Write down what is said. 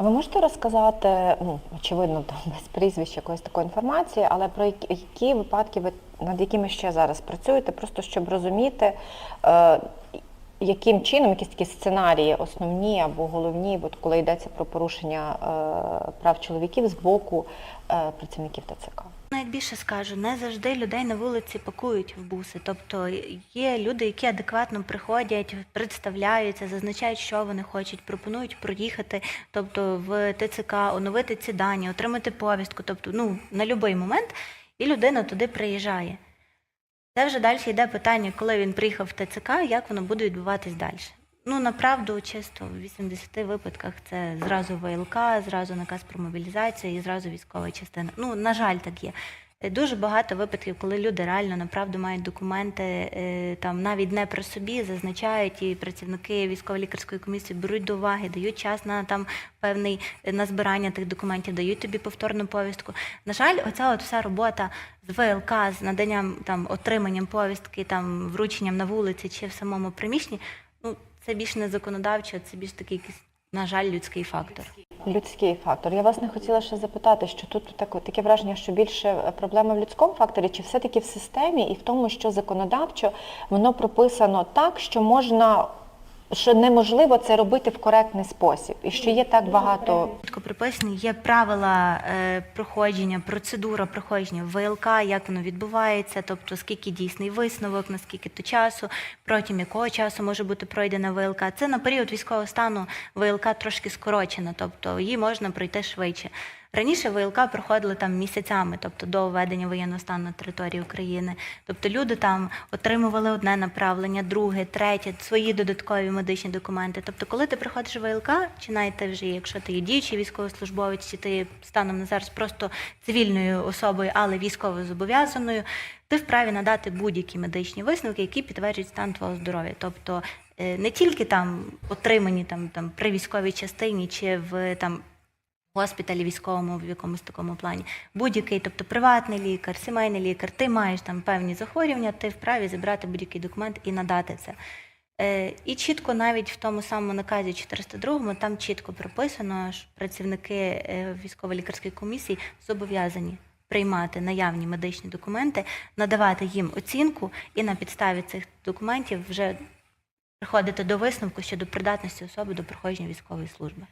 А ви можете розказати, ну, очевидно, там без прізвища якоїсь такої інформації, але про які випадки ви над якими ще зараз працюєте, просто щоб розуміти, е, яким чином якісь такі сценарії основні або головні, от коли йдеться про порушення е, прав чоловіків з боку е, працівників ТЦК? Навіть більше скажу, не завжди людей на вулиці пакують в буси. Тобто є люди, які адекватно приходять, представляються, зазначають, що вони хочуть, пропонують проїхати, тобто в ТЦК, оновити ці дані, отримати повістку, тобто ну, на будь-який момент, і людина туди приїжджає. Це вже далі йде питання, коли він приїхав в ТЦК, як воно буде відбуватись далі. Ну, направду, чисто в 80 випадках це зразу ВЛК, зразу наказ про мобілізацію і зразу військова частина. Ну, на жаль, так є. Е, Дуже багато випадків, коли люди реально направду мають документи, е, там навіть не при собі зазначають, і працівники військово-лікарської комісії беруть до уваги, дають час на там певний е, на збирання тих документів, дають тобі повторну повістку. На жаль, оця от вся робота з ВЛК, з наданням там отриманням повістки, там врученням на вулиці чи в самому приміщенні, це більш не законодавчо, це більш такий якийсь, на жаль, людський фактор. Людський фактор. Я вас не хотіла ще запитати, що тут так, таке враження, що більше проблема в людському факторі, чи все-таки в системі і в тому, що законодавчо воно прописано так, що можна, що неможливо це робити в коректний спосіб, і що є так багато. Чітко прописані є правила е, проходження, процедура проходження ВЛК, як воно відбувається, тобто скільки дійсний висновок, наскільки то часу, протягом якого часу може бути пройдена ВЛК. Це на період військового стану ВЛК трошки скорочена, тобто її можна пройти швидше. Раніше ВЛК проходили там місяцями, тобто до введення воєнного стану на території України. Тобто люди там отримували одне направлення, друге, третє, свої додаткові медичні документи. Тобто, коли ти приходиш в ВЛК, чи навіть вже, якщо ти є діючий військовослужбовець, чи ти станом на зараз просто цивільною особою, але військово зобов'язаною, ти вправі надати будь-які медичні висновки, які підтверджують стан твого здоров'я. Тобто е, не тільки там отримані там, там при військовій частині чи в там госпіталі військовому в якомусь такому плані. Будь-який, тобто приватний лікар, сімейний лікар, ти маєш там певні захворювання, ти вправі зібрати будь-який документ і надати це. Е, І чітко навіть в тому самому наказі 402 там чітко прописано, що працівники е, військово-лікарської комісії зобов'язані приймати наявні медичні документи, надавати їм оцінку і на підставі цих документів вже приходити до висновку щодо придатності особи до проходження військової служби.